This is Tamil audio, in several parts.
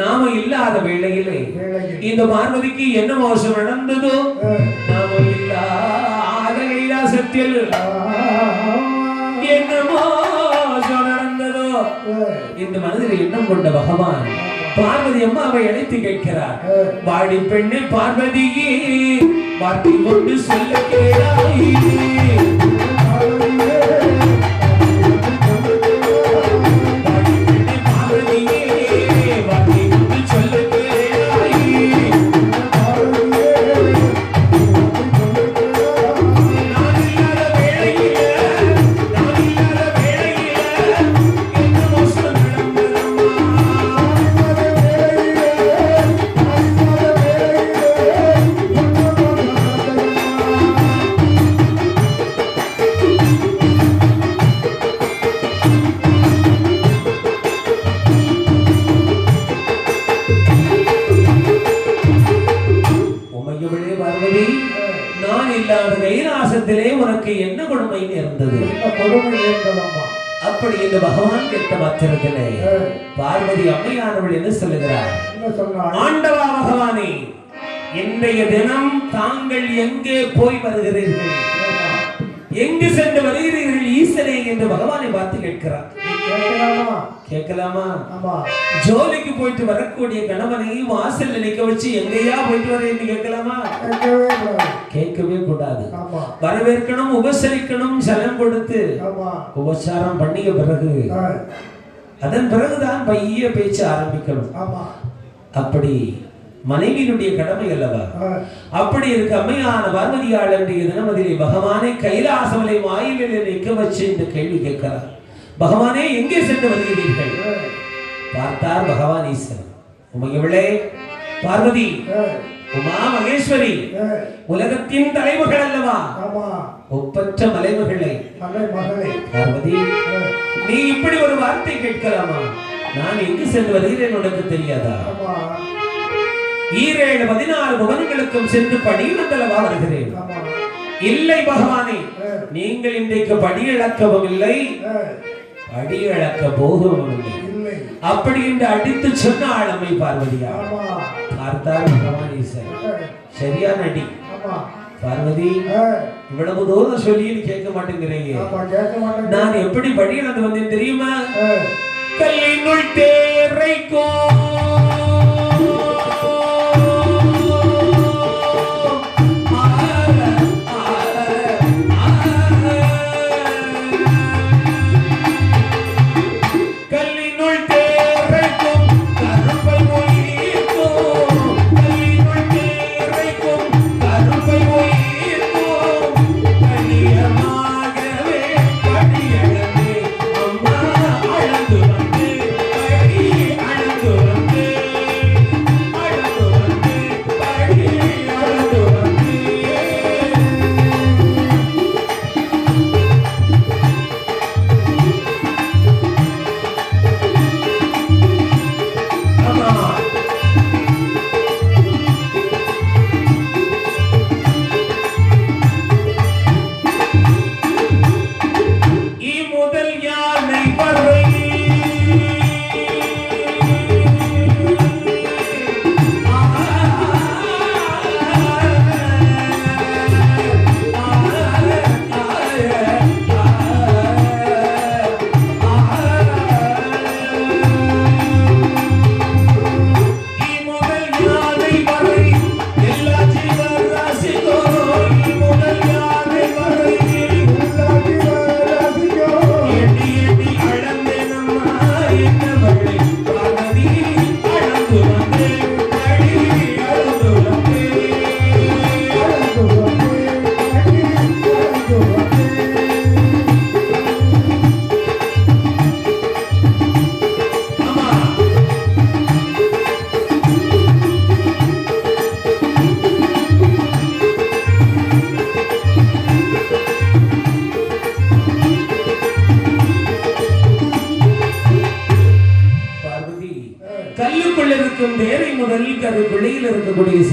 நாம இல்லாத வேளையிலே இந்த பார்வதிக்கு என்ன மோசம் நடந்ததோ? நாம இல்லாத ஆமா. என்ன மோசம் நடந்ததோ? இந்த மனதில் எண்ணம் கொண்ட பகவான் பார்வதி அம்மாவை அழைத்து கேட்கிறார். வாடி பெண்ணே பார்வதியே வாட்டி கொண்டு சொல்ல கேளாய். ஆண்டவா பகவானே இன்றைய தினம் தாங்கள் எங்கே போய் வருகிறீர்கள்? எங்கு சென்று வருகிறீர்கள் ஈசனே என்று பகவானை பார்த்து கேட்கிறார். கேட்கலாமா? ஜோலிக்கு போயிட்டு வரக்கூடிய கணவனை வாசல்ல நிக்க வச்சு எங்கேயா போயிட்டு வர என்று கேட்கலாமா? கேட்கவே கூடாது. வரவேற்கணும் உபசரிக்கணும் சலம் கொடுத்து உபசாரம் பண்ணிய பிறகு அதன் பிறகுதான் பைய பேச்சு ஆரம்பிக்கணும். அப்படி மனைவியினுடைய கடமை அல்லவா? அப்படி இருக்க அம்மையான பார்வதியாள் என்ற தினமதிலே பகவானை கைலாசமலை வாயிலில் நிற்க வச்சு இந்த கேள்வி கேட்கிறார். பகவானே எங்கே சென்று வருகிறீர்கள்? பார்த்தார் பகவான் ஈஸ்வரன் உமையவளே பார்வதி உமா மகேஸ்வரி உலகத்தின் தலைமகள் அல்லவா? ஒப்பற்ற மலைமகளை. பார்வதி நீ இப்படி ஒரு வார்த்தை கேட்கலாமா? நான் எங்கு சென்று வருகிறேன் உனக்கு தெரியாதா? ஈரேழு பதினாறு புவனங்களுக்கும் சென்று படியிழந்தளவா வருகிறேன். இல்லை பகவானே நீங்கள் இன்றைக்கு படி இழக்கவும் இல்லை. படி இழக்க போகவும் இல்லை. அப்படி என்று அடித்து சொன்ன ஆளுமை பார்வதியா? பார்த்தார் பகவான் ஈஸ்வரன் சரியா நடி. பார்வதி இவ்வளவு தூரம் சொல்லியும் கேட்க மாட்டேங்கிறீங்க. நான் எப்படி படி இழந்து வந்தேன் தெரியுமா? கல்லினுள் தேரைக்கோ.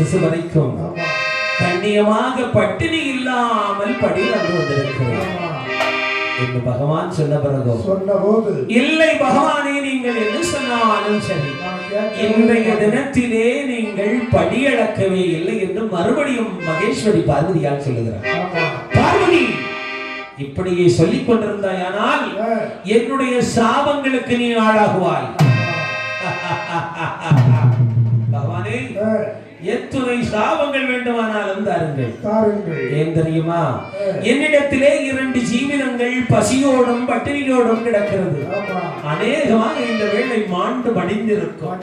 சிசு வரைக்கும் கண்ணியமாக பட்டினி இல்லாமல் படி வந்து வந்திருக்கிறோம் என்று பகவான் சொன்ன பிறகு சொன்ன போது இல்லை பகவானே நீங்கள் என்ன சொன்னாலும் சரி இன்றைய தினத்திலே நீங்கள் படியளக்கவே இல்லை என்று மறுபடியும் மகேஸ்வரி பார்வதியால் சொல்லுகிறார். பார்வதி இப்படியே சொல்லிக் கொண்டிருந்தாயானால் என்னுடைய சாபங்களுக்கு நீ ஆளாகுவாய். பகவானே எத்துணை சாபங்கள் வேண்டுமானாலும் தாருங்கள் தாருங்கள். ஏன் தெரியுமா? என்னிடத்திலே இரண்டு ஜீவிதங்கள் பசியோடும் பட்டினியோடும் கிடக்கிறது. அநேகமாக இந்த வேளை மாண்டு மடிந்திருக்கும்.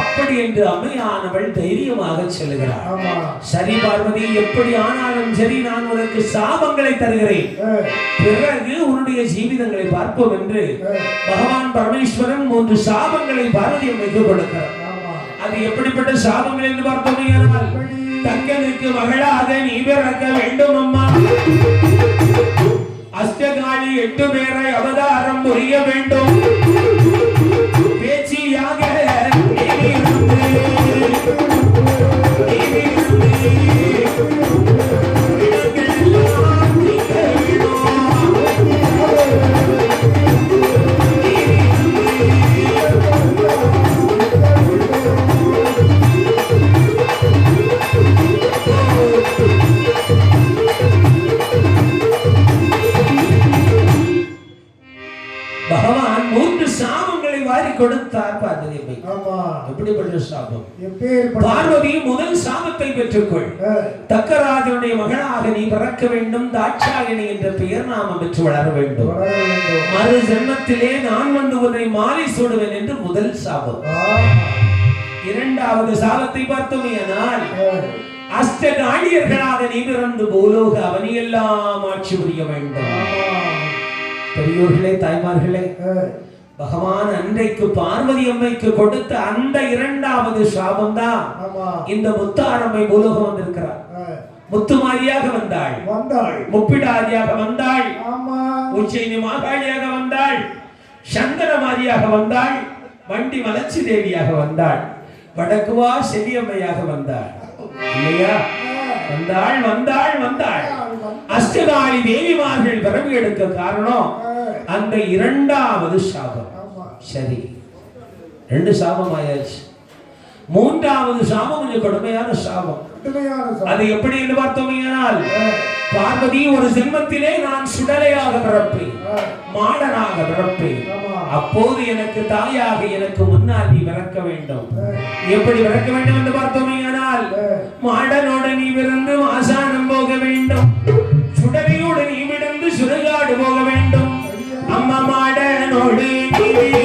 அப்படி என்று அம்மையானவள் தைரியமாக சொல்லுகிறாள் ஆமா. சரி பார்வதி எப்படி ஆனாலும் சரி நான் உனக்கு சாபங்களை தருகிறேன். பிறகு உன்னுடைய ஜீவிதங்களை பார்ப்போம் என்று பகவான் பரமேஸ்வரன் மூன்று சாபங்களை பார்வதி அம்மைக்கு கொடுக்கிறார் அது எப்படிப்பட்ட சாபங்கள் என்று பார்த்தோம் ஆனால் தங்கனுக்கு மகளாக நீ பிறக்க வேண்டும் அம்மா அஷ்டகாளி எட்டு பேரை அவதாரம் புரிய வேண்டும். பேச்சியாக சாபங்களை வாரி கொடுத்தார் பார்வதி அம்மை. ஆமா. எப்படிப்பட்ட சாபம்? பார்வதி முதல் சாபத்தை பெற்றுக்கொள். தக்கராஜனுடைய மகனாக நீ பிறக்க வேண்டும் தாட்சாயணி என்ற பெயர் நாமம் பெற்று வளர வேண்டும். மறு ஜென்மத்திலே நான் வந்து உன்னை மாலை சூடுவேன் என்று முதல் சாபம். இரண்டாவது சாபத்தை பார்த்தோமேயானால் ஆ, அஷ்டகாளியர்களாக நீ பிறந்து பூலோக அவனியெல்லாம் ஆட்சி புரிய வேண்டும். பெரியோர்களே தாய்மார்களே பகவான் அன்றைக்கு பார்வதி அம்மைக்கு கொடுத்த அந்த இரண்டாவது சாபம் தான் ஆமா. இந்த முத்தாரம்மை பூலோகம் வந்திருக்கிறார். முத்துமாரியாக வந்தாள். வந்தாள். முப்பிடாதியாக வந்தாள். ஆமா. உச்சைனி மாகாளியாக வந்தாள். சந்தனமாரியாக வந்தாள். வண்டி மலர்ச்சி தேவியாக வந்தாள். வடக்குவா செல்லியம்மையாக வந்தாள். இல்லையா? வந்தாள் வந்தாள் வந்தாள். அஷ்டகாளி தேவிமார்கள் பிறவி எடுக்க காரணம் அந்த இரண்டாவது சாபம். சரி. ரெண்டு சாபம் ஆயாச்சு. மூன்றாவது சாபம் கொஞ்சம் கடுமையான சாபம். அது எப்படி என்று பார்த்தோமையானால் பார்வதி ஒரு ஜென்மத்திலே நான் சுடலையாக பிறப்பேன். மாடனாக பிறப்பேன். அப்போது எனக்கு தாயாக எனக்கு முன்னால் நீ பிறக்க வேண்டும். எப்படி பிறக்க வேண்டும் என்று பார்த்தோமையானால் மாடனோடு நீ விருந்து மாசானம் போக வேண்டும். சுடலையோடு நீ விழுந்து சுடுகாடு போக வேண்டும் மாடனோடு நீ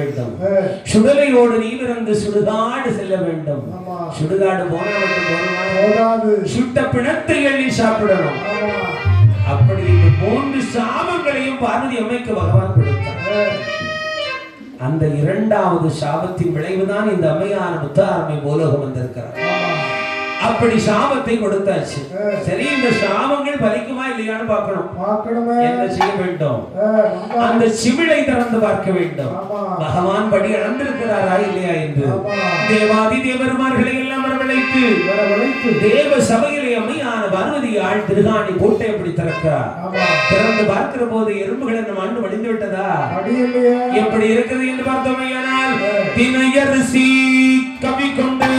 வேண்டும். சுடலையோடு நீ பிறந்து சுடுகாடு செல்ல வேண்டும். சுடுகாடு போன மட்டும் போதுமா? போதாது. சுட்ட பிணத்தை எள்ளி சாப்பிடணும். அப்படி இந்த மூன்று சாபங்களையும் பார்வதி அம்மைக்கு பகவான் கொடுத்தார். அந்த இரண்டாவது சாபத்தின் விளைவுதான் இந்த அம்மையான முத்தாரம்மை பூலோகம் வந்திருக்கிறார். அப்படி சாபத்தை கொடுத்தாச்சு. சரி இந்த சாபங்கள் பலிக்குமா இல்லையான்னு பார்க்கணும். பார்க்கணுமே. என்ன செய்ய வேண்டும்? அந்த சிவிளை திறந்து பார்க்க வேண்டும். பகவான் படி அளந்திருக்கிறாரா இல்லையா என்று. தேவாதி தேவருமார்களை எல்லாம் வரவழைத்து வரவழைத்து. தேவ சபையிலே அம்மையான பார்வதி ஆள் திருகாணி போட்டை எப்படி திறக்கிறார்? திறந்து பார்க்கிற போது எறும்புகள் என்ன மண்ணு வடிந்து விட்டதா? எப்படி இருக்கிறது என்று பார்த்தோமையானால் தினையரிசி கவி கொண்டு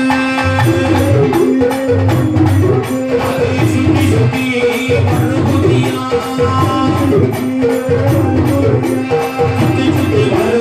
சுத்தி சுத்தி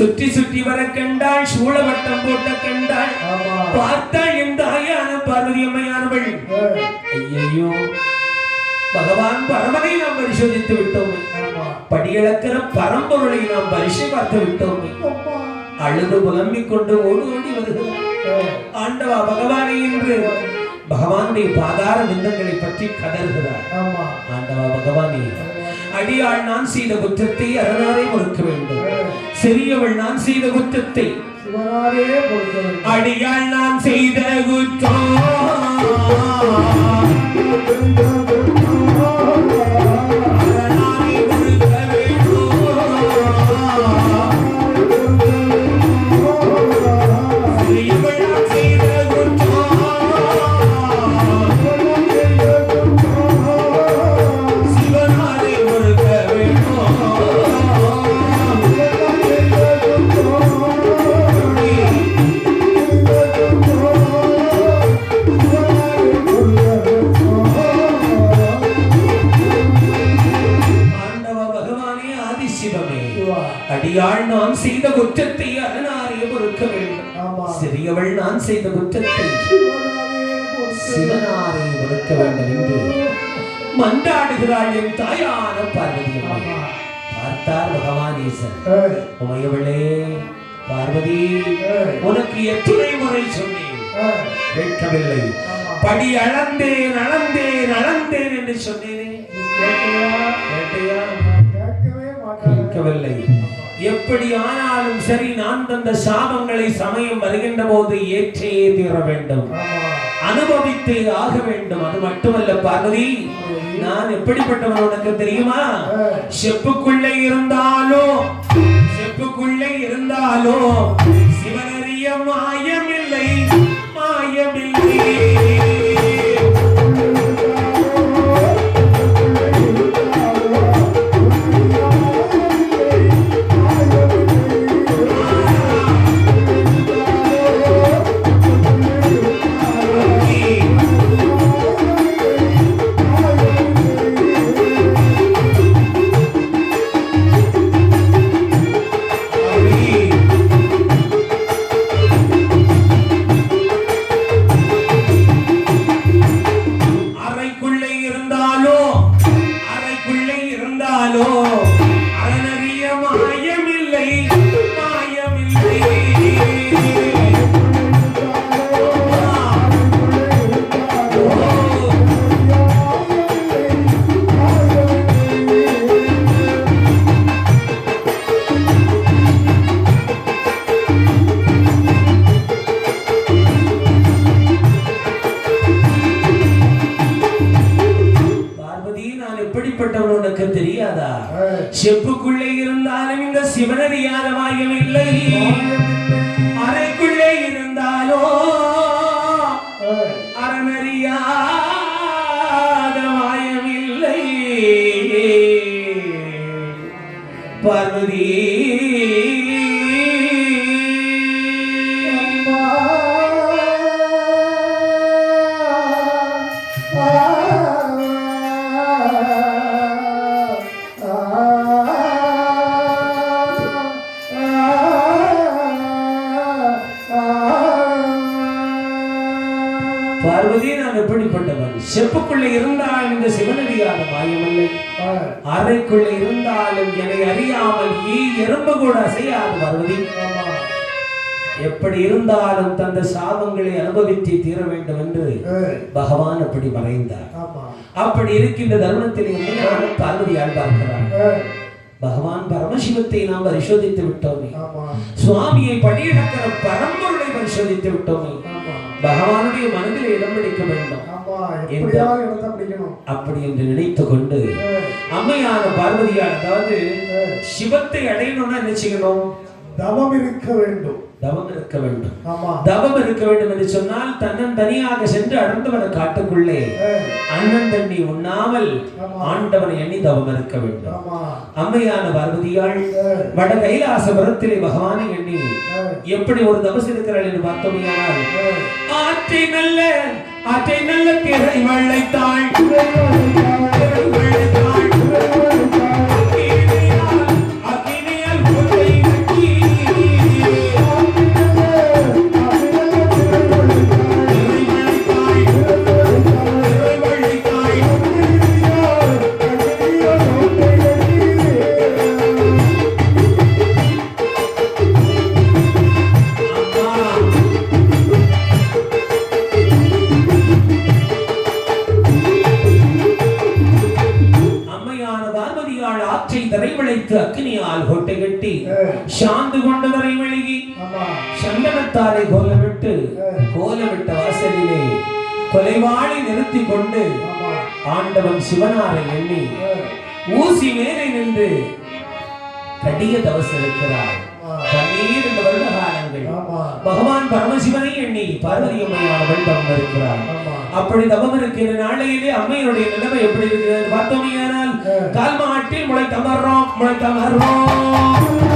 சுற்றி சுற்றி வர கண்டாள் சூழவட்டம் போட்ட கண்டாள். பார்த்தாள் என் தாயான பார்வதி அம்மையானவள்? ஐயையோ. பகவான் பரமனை நாம் பரிசோதித்து விட்டோம். படியிழக்கிற பரம்பொருளை நாம் பரிசை பார்த்து விட்டோம். அழுது புலம்பிக் கொண்டு ஓடி ஓடி வருகிறார் ஏய், ஆண்டவா பகவானே என்று பகவானுடைய பாதார விந்தங்களை பற்றி கதறுகிறார். ஆண்டவா பகவானே. அடியாள் நான் செய்த குற்றத்தை அரணாரே மறுக்க வேண்டும். சிறியவள் நான் செய்த குற்றத்தை பொறுக்க அடியாள் நான் செய்த குற்றம். பகவானீசன் உமையவளே பார்வதி உனக்கு எத்தனை முறை சொன்னேன். கேட்கவில்லை. படி அளந்தேன் அளந்தேன் அளந்தேன் என்று சொன்னேனே. கேட்டையா? கேட்கவே மாட்டாங்க. கேட்கவில்லை. எப்படி ஆனாலும் சரி நான் தந்த சாபங்களை சமயம் வருகின்ற போது ஏற்றே தீர வேண்டும். அனுபவித்தே ஆக வேண்டும். அது மட்டுமல்ல பார்வதி நான் எப்படிப்பட்டவன் உனக்கு தெரியுமா? செப்புக்குள்ளே இருந்தாலும் செப்புக்குள்ளே இருந்தாலும் சிவனறிய மாயமில்லை பார்வதி அறைக்குள்ளே இருந்தாலும் என்னை அறியாமல் ஈ எறும்பு கூட அசையாது பார்வதி. எப்படி இருந்தாலும் தந்த சாபங்களை அனுபவித்து தீர வேண்டும் என்று பகவான் அப்படி மறைந்தார். அப்படி இருக்கின்ற தருணத்தில் உண்மையான பார்வதியால் பார்க்கிறார். பகவான் பரமசிவத்தை நாம் பரிசோதித்து விட்டோமே. சுவாமியை படியிடக்கிற பரம்பொருளை பரிசோதித்து விட்டோமே. பகவானுடைய மனதில் இடம் பிடிக்க வேண்டும். அப்படி என்று நினைத்து கொண்டு அம்மையான பார்வதியார் அதாவது சிவத்தை அடையணும்னா என்ன செய்யணும்? தவம் இருக்க வேண்டும். தவம் இருக்க வேண்டும். தவம் இருக்க வேண்டும் என்று சொன்னால் தன்னன் தனியாக சென்று அடர்ந்தவன காட்டுக்குள்ளே அண்ணன் தண்ணி உண்ணாமல். ஆண்டவனை எண்ணி தவம் இருக்க வேண்டும். அம்மையான பார்வதியாள் வட கைலாசபுரத்திலே பகவானை எண்ணி எப்படி ஒரு தபஸ் இருக்கிறாள் என்று பார்த்தோமையானால் அஹ். ஆற்றை நல்ல ஆற்றை நல்ல திரை வள்ளைத்தாள் திரை வள்ளைத்தாள் ஆற்றை திரைவிளைத்து அக்கினியால் கொட்டை கட்டி சாந்து கொண்ட திரை மெழுகி சந்தனத்தாரை கோலமிட்டு கோலமிட்ட வாசலிலே கொலைவாளி நிறுத்தி கொண்டு ஆண்டவன் சிவனாரை எண்ணி ஊசி மேலே நின்று கடிய தவசம் இருக்கிறார் பன்னிரண்டு வருட காலங்கள் பகவான் பரமசிவனை எண்ணி பார்வதி அம்மையானவள் தவம் இருக்கிறார். அப்படி தவம் இருக்கிற நாளையிலே அம்மையுடைய நிலைமை எப்படி இருக்கிறது? பார்த்தோமையானால் கால் மாட்டில் முளை தமர்றோம் முளை தமர்றோம்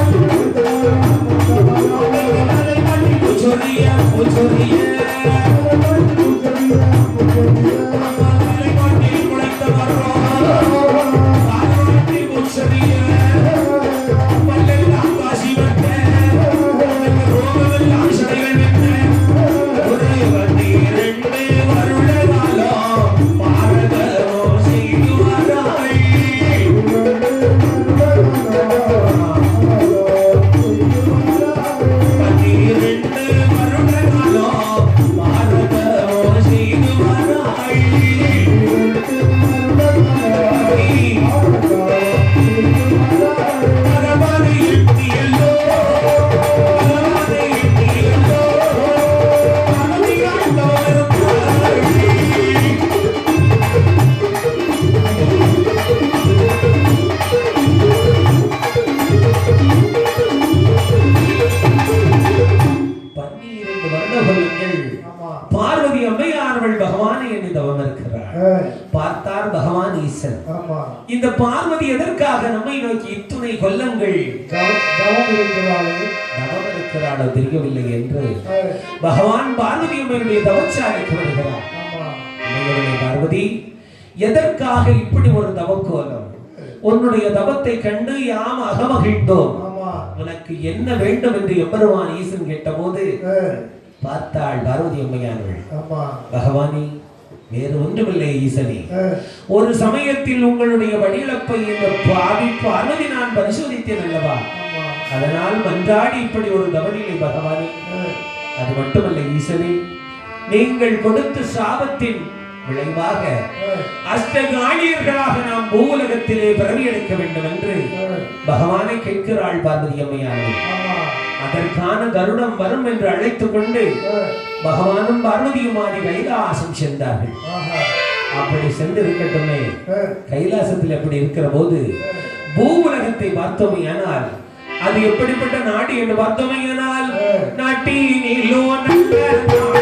வருகிறார் ஆமா அம்மையுடைய பார்வதி எதற்காக இப்படி ஒரு தவக்கோலம்? உன்னுடைய தவத்தை கண்டு யாம் அகமகிழ்ந்தோம். உனக்கு என்ன வேண்டும் என்று எம்பெருமான் ஈசன் கேட்டபோது அஹ், பார்த்தாள் பார்வதி அம்மையானவள் பகவானே வேறு ஒன்றுமில்லை ஈசனே. ஒரு சமயத்தில் உங்களுடைய வடிவளப்பை இந்த பாவி பார்வதி நான் பரிசோதித்தேன் அல்லவா? அதனால் மன்றாடி இப்படி ஒரு தவணிலை பகவானே. அது மட்டுமல்ல ஈசனே நீங்கள் கொடுத்த சாபத்தின் விளைவாக அஷ்டகாணியர்களாக நாம் பூவுலகத்திலே பிறவி எடுக்க வேண்டும் என்று பகவானை கேட்கிறாள் பார்வதி அம்மையானவள் அதற்கான கருடம் வரும் என்று அழைத்துக் கொண்டு பகவானும் பார்வதியுமானி கைலாசம் சென்றார்கள். அப்படி சென்று இருக்கட்டுமே கைலாசத்தில் அப்படி இருக்கிற போது பூவுலகத்தை பார்த்தோமையானால் அது எப்படிப்பட்ட நாடு என்று பார்த்தோமையானால் நாட்டினிலோ நல்ல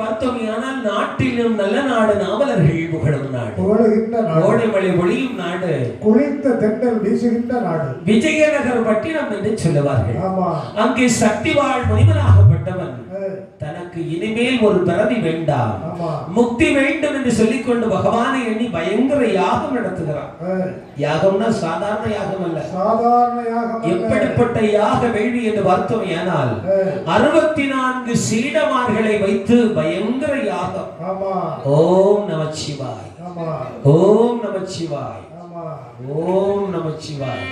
பார்த்தோமையானால் நாட்டிலும் நல்ல நாடு நாவலர்கள் புகழும் நாடு. கோடைமலை ஒளியும் நாடு. குளித்த தென்றல் வீசுகின்ற நாடு. விஜயநகர் பட்டினம் என்று சொல்லுவார்கள். ஆமா. அங்கே சக்திவாழ் முனிவனாகப்பட்டவன் அஹ், தனக்கு இனிமேல் ஒரு பிறவி வேண்டாம். முக்தி வேண்டும் என்று சொல்லிக்கொண்டு பகவானை எண்ணி பயங்கர யாகம் நடத்துகிறான் யாகம்னா சாதாரண யாகம் அல்ல. சாதாரண யாகம். எப்படிப்பட்ட யாக வேள்வி என்று பார்த்தோம். ஏனால் அறுபத்தி நான்கு சீடமார்களை வைத்து பயங்கர யாகம். ஓம் நமச்சிவாய் ஓம் நமச்சிவாய் ஓம் நமச்சிவாய்